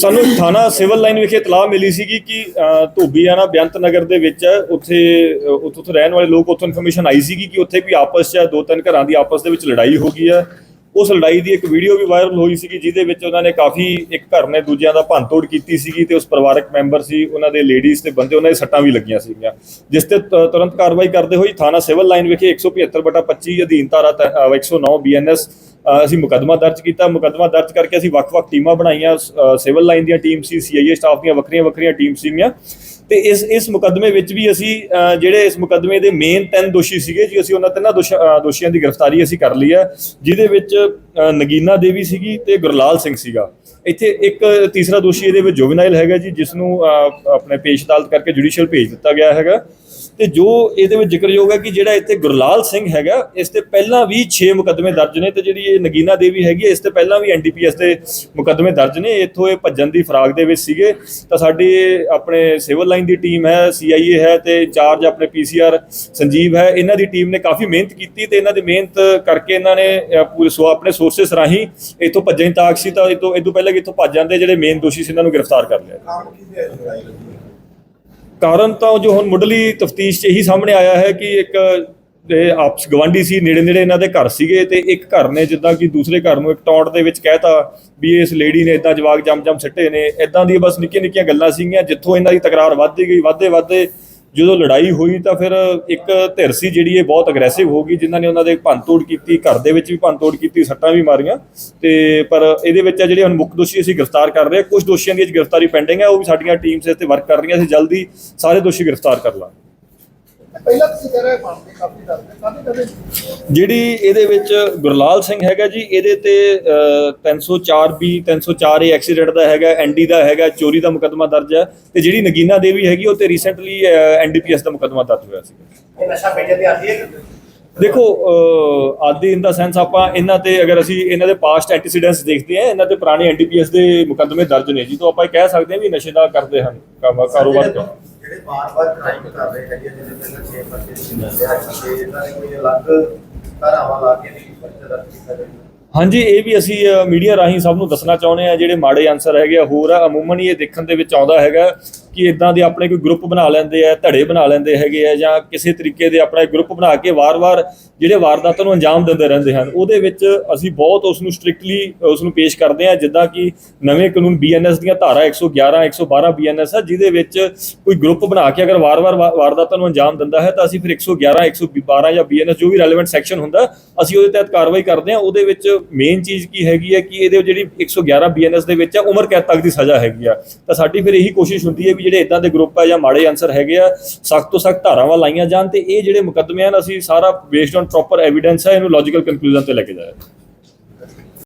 ਸਾਨੂੰ ਥਾਣਾ civil line ਵਿਖੇ ਇਤਲਾਹ ਮਿਲੀ ਸੀਗੀ ਕਿ ਅ, ਧੋਬੀਆਣਾ ਬੇਅੰਤ ਨਗਰ ਦੇ ਵਿੱਚ ਉੱਥੇ ਅ, ਉੱਥੋਂ ਰਹਿਣ ਵਾਲੇ ਲੋਕ ਉੱਥੋਂ ਇਨਫੋਰਮੇਸ਼ਨ ਆਈ ਸੀਗੀ ਕਿ ਉੱਥੇ ਵੀ ਆਪਸ 'ਚ ਦੋ ਤਿੰਨ ਘਰਾਂ ਦੀ ਆਪਸ ਦੇ ਵਿੱਚ ਲੜਾਈ ਹੋ ਗਈ ਹੈ ਉਸ ਲੜਾਈ ਦੀ ਇੱਕ ਵੀਡੀਓ ਵੀ ਵਾਇਰਲ ਹੋਈ ਸੀਗੀ ਜਿਹਦੇ ਵਿੱਚ ਉਹਨਾਂ ਨੇ ਕਾਫੀ ਇੱਕ ਘਰ ਨੇ ਦੂਜਿਆਂ ਦਾ ਭੰਨਤੋੜ ਕੀਤੀ ਸੀਗੀ ਤੇ ਉਸ ਪਰਿਵਾਰਕ ਮੈਂਬਰ ਸੀ ਉਹਨਾਂ ਦੇ ਲੇਡੀਜ਼ ਤੇ ਬੰਦੇ ਉਹਨਾਂ ਦੇ ਸੱਟਾਂ ਵੀ ਲੱਗੀਆਂ ਸੀਗੀਆਂ। ਜਿਸ ਤੇ ਤੁਰੰਤ ਕਾਰਵਾਈ ਕਰਦੇ ਹੋਈ ਥਾਣਾ ਸਿਵਲ ਲਾਈਨ ਵਿਖੇ 175/25 ਅਧੀਨ ਧਾਰਾ ਤ- ਅ, 109 ਬੀਐਨਐਸ ਅਸੀਂ ਮੁਕੱਦਮਾ ਦਰਜ ਕੀਤਾ। ਮੁਕੱਦਮਾ ਦਰਜ ਕਰਕੇ ਅਸੀਂ ਵੱਖ-ਵੱਖ ਟੀਮਾਂ ਬਣਾਈਆਂ। ਸਿਵਲ ਲਾਈਨ ਦੀਆਂ ਟੀਮ ਸੀ ਸੀਆਈਏ ਸਟਾਫ ਦੀਆਂ ਵੱਖਰੀਆਂ-ਵੱਖਰੀਆਂ ਟੀਮ ਸੀਗੀਆਂ। ਤੇ ਇਸ ਇਸ ਮੁਕੱਦਮੇ ਵਿੱਚ ਵੀ ਅਸੀਂ ਜਿਹੜੇ ਇਸ ਮੁਕੱਦਮੇ ਦੇ ਮੇਨ ਤਿੰਨ ਦੋਸ਼ੀ ਸੀਗੇ, ਜੀ ਅਸੀਂ ਉਹਨਾਂ ਤਿੰਨਾਂ ਦੋਸ਼ਾ- ਦੋਸ਼ੀਆਂ ਦੀ ਗ੍ਰਿਫਤਾਰੀ ਅਸੀਂ ਕਰ ਲਈ ਹੈ, ਜਿਹਦੇ ਵਿੱਚ ਨਗੀਨਾ ਦੇਵੀ ਸੀਗੀ ਤੇ ਗੁਰਲਾਲ ਸਿੰਘ ਸੀਗਾ। ਇੱਥੇ ਇੱਕ ਤੀਸਰਾ ਦੋਸ਼ੀ ਇਹਦੇ ਵਿੱਚ ਜੋਵਨਾਈਲ ਹੈਗਾ ਜੀ ਜਿਸ ਨੂੰ ਆਪਣੇ ਪੇਸ਼ ਅਦਾਲਤ ਕਰਕੇ ਜੁਡੀਸ਼ੀਅਲ ਭੇਜ ਦਿੱਤਾ ਗਿਆ ਹੈਗਾ। ਤੇ ਜੋ ਇਹਦੇ ਵਿੱਚ ਜ਼ਿਕਰਯੋਗ ਹੈ ਕਿ ਜਿਹੜਾ ਇੱਥੇ ਗੁਰਲਾਲ ਸਿੰਘ ਹੈਗਾ ਇਸ ਤੇ ਪਹਿਲਾਂ ਵੀ 6 ਮੁਕੱਦਮੇ ਦਰਜ ਨੇ ਤੇ ਜਿਹੜੀ ਇਹ ਨਗੀਨਾ ਦੇਵੀ ਹੈਗੀ ਹੈ, ਇਸ ਤੇ ਪਹਿਲਾਂ ਵੀ ਐਨਡੀਪੀਐਸ ਦੇ ਮੁਕੱਦਮੇ ਦਰਜ ਨੇ। ਇੱਥੋਂ ਇਹ ਭੱਜਣ ਦੀ ਫਰਾਗ ਦੇ ਵਿੱਚ ਸੀਗੇ। ਤਾਂ ਸਾਡੀ ਆਪਣੇ ਸਿਵਲ ਲਾਈਨ ਦੀ ਟੀਮ ਹੈ ਸੀਆਈਏ ਹੈ ਤੇ ਇੰਚਾਰਜ ਆਪਣੇ ਪੀਸੀਆਰ ਸੰਜੀਵ ਹੈ। ਇਹਨਾਂ ਦੀ ਟੀਮ ਨੇ ਕਾਫੀ ਮਿਹਨਤ ਕੀਤੀ ਤੇ ਇਹਨਾਂ ਦੀ ਮਿਹਨਤ ਕਰਕੇ ਇਹਨਾਂ ਨੇ ਪੂਰੇ ਸੋ ਆਪਣੇ ਸੋਰਸਸ ਰਾਹੀਂ ਇੱਥੋਂ ਭੱਜਣ ਦੀ ਤਾਕ ਸੀ ਤਾਂ ਇਹ ਤੋਂ ਇਹ ਤੋਂ ਪਹਿਲਾਂ ਕਿ ਇੱਥੋਂ ਭੱਜ ਜਾਂਦੇ ਜਿਹੜੇ ਮੇਨ ਦੋਸ਼ੀ ਸੀ ਇਹਨਾਂ ਨੂੰ ਗ੍ਰਿਫਤਾਰ ਕਰ ਲਿਆ। ਕਾਰਨ ਕੀ ਹੈ ਤਾਂ ਜੋ ਹੁਣ ਮੁੱਢਲੀ ਤਫਤੀਸ਼ 'ਚ ਇਹੀ ਸਾਹਮਣੇ ਆਇਆ ਹੈ ਕਿ ਇੱਕ ਇਹ ਆਪਸ ਗਵਾਂਢੀ ਸੀ ਨੇੜੇ ਨੇੜੇ ਇਹਨਾਂ ਦੇ ਘਰ ਸੀਗੇ ਤੇ ਇੱਕ ਘਰ ਨੇ ਜਿੱਦਾਂ ਕਿ ਦੂਸਰੇ ਘਰ ਨੂੰ ਇੱਕ ਟੌਂਟ ਦੇ ਵਿੱਚ ਕਹਿਤਾ ਵੀ ਇਸ ਲੇਡੀ ਨੇ ਇਦਾਂ ਜਵਾਗ ਜੰਮ ਜੰਮ ਸਿੱਟੇ ਨੇ ਇਦਾਂ ਦੀ ਬਸ ਨਿੱਕੀਆਂ ਨਿੱਕੀਆਂ ਗੱਲਾਂ ਸੀਗੀਆਂ, ਜਿੱਥੋਂ ਇਹਨਾਂ ਦੀ ਤਕਰਾਰ ਵੱਧਦੀ ਗਈ ਵੱਧਦੇ ਵੱਧਦੇ ਜਦੋਂ ਲੜਾਈ ਹੋਈ ਤਾਂ ਫਿਰ ਇੱਕ ਧਿਰ ਸੀ ਜਿਹੜੀ ਇਹ ਬਹੁਤ ਅਗਰੈਸਿਵ ਹੋ ਗਈ, ਜਿਨ੍ਹਾਂ ਨੇ ਉਹਨਾਂ ਦੇ ਭੰਨਤੋੜ ਕੀਤੀ, ਘਰ ਦੇ ਵਿੱਚ ਵੀ ਭੰਨਤੋੜ ਕੀਤੀ, ਸੱਟਾਂ ਵੀ ਮਾਰੀਆਂ। ਤੇ ਪਰ ਇਹਦੇ ਵਿੱਚ ਆ ਜਿਹੜੇ ਹੁਣ ਮੁੱਖ ਦੋਸ਼ੀ ਅਸੀਂ ਗ੍ਰਿਫਤਾਰ ਕਰ ਰਹੇ ਹਾਂ, ਕੁਝ ਦੋਸ਼ੀਆਂ ਦੀ ਗ੍ਰਿਫਤਾਰੀ ਪੈਂਡਿੰਗ ਹੈ, ਉਹ ਵੀ ਸਾਡੀਆਂ ਟੀਮਸ ਇਸ ਤੇ ਵਰਕ ਕਰ ਰਹੀਆਂ, ਅਸੀਂ ਜਲਦੀ ਸਾਰੇ ਦੋਸ਼ੀ ਗ੍ਰਿਫਤਾਰ ਕਰ ਲਾਂਗੇ। ਪਹਿਲਾਂ ਤੁਸੀਂ ਕਹਿ ਰਹੇ ਬਣਦੇ ਕਾਫੀ ਡਰਦੇ ਕਾਹਦੇ ਕਦੇ ਜਿਹੜੀ ਇਹਦੇ ਵਿੱਚ ਗੁਰਲਾਲ ਸਿੰਘ ਹੈਗਾ ਜੀ ਇਹਦੇ ਤੇ ਅ, 304 ਬੀ 304 ਏ ਐਕਸੀਡੈਂਟ ਦਾ ਹੈਗਾ ਐਨਡੀ ਦਾ ਹੈਗਾ ਚੋਰੀ ਦਾ ਮੁਕੱਦਮਾ ਦਰਜ ਹੈ ਤੇ ਜਿਹੜੀ ਨਗੀਨਾ ਦੇਵੀ ਹੈਗੀ ਉਹ ਤੇ ਰੀਸੈਂਟਲੀ ਐਨਡੀਪੀਐਸ ਦਾ ਮੁਕੱਦਮਾ ਦਰਜ ਹੋਇਆ ਸੀ। ਇਹ ਨਸ਼ਾ ਵੇਚਣ ਦੀ ਆਦੀ ਹੈ ਦੇਖੋ ਆਦੀ ਇਨ ਦਾ ਸੈਂਸ ਆਪਾਂ ਇਹਨਾਂ ਤੇ ਅਗਰ ਅਸੀਂ ਇਹਨਾਂ ਦੇ ਪਾਸਟ ਐਂਟੀਸੀਡੈਂਟਸ ਦੇਖਦੇ ਹਾਂ ਇਹਨਾਂ ਤੇ ਪੁਰਾਣੇ ਐਨਡੀਪੀਐਸ ਦੇ ਮੁਕੱਦਮੇ ਦਰਜ ਨੇ ਜੀ ਤਾਂ ਆਪਾਂ ਇਹ ਕਹਿ ਸਕਦੇ ਹਾਂ ਵੀ ਨਸ਼ੇ ਦਾ ਕਰਦੇ ਹਨ ਕੰਮ ਕਾਰੋਬਾਰ ਕਰਦੇ ਜਿਹੜੇ ਬਾਰ-ਬਾਰ ਕ੍ਰਾਈਮ ਕਰ ਰਹੇ ਹੈਗੇ ਜਿਹਦੇ ਪਹਿਲਾਂ 6 ਪਰਚੇ ਸੀ ਮਿਲਦੇ ਕਿ ਇਹਨਾਂ ਨੇ ਕੋਈ ਅਲੱਗ ਧਾਰਾਵਾਂ ਲਾ ਕੇ ਨਹੀਂ ਪਰਚਾ ਦਰਜ ਕੀਤਾ ਜਾਂਦਾ ਹਾਂਜੀ, ਇਹ ਵੀ ਅਸੀਂ ਮੀਡੀਆ ਰਾਹੀਂ ਸਭ ਨੂੰ ਦੱਸਣਾ ਚਾਹੁੰਦੇ ਆ ਜਿਹੜੇ ਮਾੜੇ ਆਨਸਰ ਹੈਗੇ ਆ, ਹੋਰ ਆ, ਅਮੂਮਨ ਹੀ ਇਹ ਦੇਖਣ ਦੇ ਵਿੱਚ ਆਉਂਦਾ ਹੈਗਾ। ਕਿ ਇਦਾਂ ਦੇ ਆਪਣੇ ਕੋਈ ਗਰੁੱਪ ਬਣਾ ਲੈਂਦੇ ਆ, ਧੜੇ ਬਣਾ ਲੈਂਦੇ ਹੈਗੇ ਆ ਜਾਂ ਕਿਸੇ ਤਰੀਕੇ ਦੇ ਆਪਣਾ ਗਰੁੱਪ ਬਣਾ ਕੇ ਵਾਰ-ਵਾਰ ਜਿਹੜੇ ਵਾਰਦਾਤਾਂ ਨੂੰ ਅੰਜਾਮ ਦਿੰਦੇ ਰਹਿੰਦੇ ਹਨ, ਉਹਦੇ ਵਿੱਚ ਅਸੀਂ ਬਹੁਤ ਉਸ ਨੂੰ ਸਟ੍ਰਿਕਟਲੀ ਉਸ ਨੂੰ ਪੇਸ਼ ਕਰਦੇ ਆ ਜਿੱਦਾਂ ਕਿ ਨਵੇਂ ਕਾਨੂੰਨ ਬੀਐਨਐਸ ਦੀਆਂ ਧਾਰਾ 111 112 ਬੀਐਨਐਸ ਆ, ਜਿਹਦੇ ਵਿੱਚ ਕੋਈ ਗਰੁੱਪ ਬਣਾ ਕੇ ਅਗਰ ਵਾਰ-ਵਾਰ ਵਾ- ਵਾਰਦਾਤਾਂ ਨੂੰ ਅੰਜਾਮ ਦਿੰਦਾ ਹੈ, ਤਾਂ ਅਸੀਂ ਫਿਰ 111 112 ਜਾਂ ਬੀਐਨਐਸ ਜੋ ਵੀ ਰੈਲੇਵੈਂਟ ਸੈਕਸ਼ਨ ਹੁੰਦਾ, ਅਸੀਂ ਉਹਦੇ ਤਹਿਤ ਕਾਰਵਾਈ ਕਰਦੇ ਹਾਂ, ਉਹਦੇ ਵਿੱਚ ਮੇਨ ਚੀਜ਼ ਕੀ ਹੈਗੀ ਹੈ ਕਿ ਇਹਦੇ ਜਿਹੜੀ 111 ਬੀਐਨਐਸ ਦੇ ਵਿੱਚ ਆ, ਉਮਰ ਕੈਦ ਤੱਕ ਦੀ ਸਜ਼ਾ ਹੈਗੀ ਆ। ਤਾਂ ਸਾਡੀ ਫਿਰ ਇਹੀ ਕੋਸ਼ਿਸ਼ ਹੁੰਦੀ ਹੈ ਵੀ ਜਿਹੜੇ ਇਦਾਂ ਦੇ ਗਰੁੱਪ ਆ ਜਾਂ ਮਾੜੇ ਅਨਸਰ ਹੈਗੇ ਆ, ਸਖਤ ਤੋਂ ਸਖਤ ਧਾਰਾਵਾਂ ਲਾਈਆਂ ਜਾਣ ਤੇ ਇਹ ਜਿਹੜੇ ਮੁਕੱਦਮੇ ਹਨ, ਅਸੀਂ ਸਾਰਾ ਬੇਸਡ ਔਨ ਪ੍ਰੋਪਰ ਐਵੀਡੈਂਸ ਹੈ ਇਹਨੂੰ ਲੌਜੀਕਲ ਕਨਕਲੂਜਨ ਤੇ ਲੈ ਕੇ ਜਾਇਆ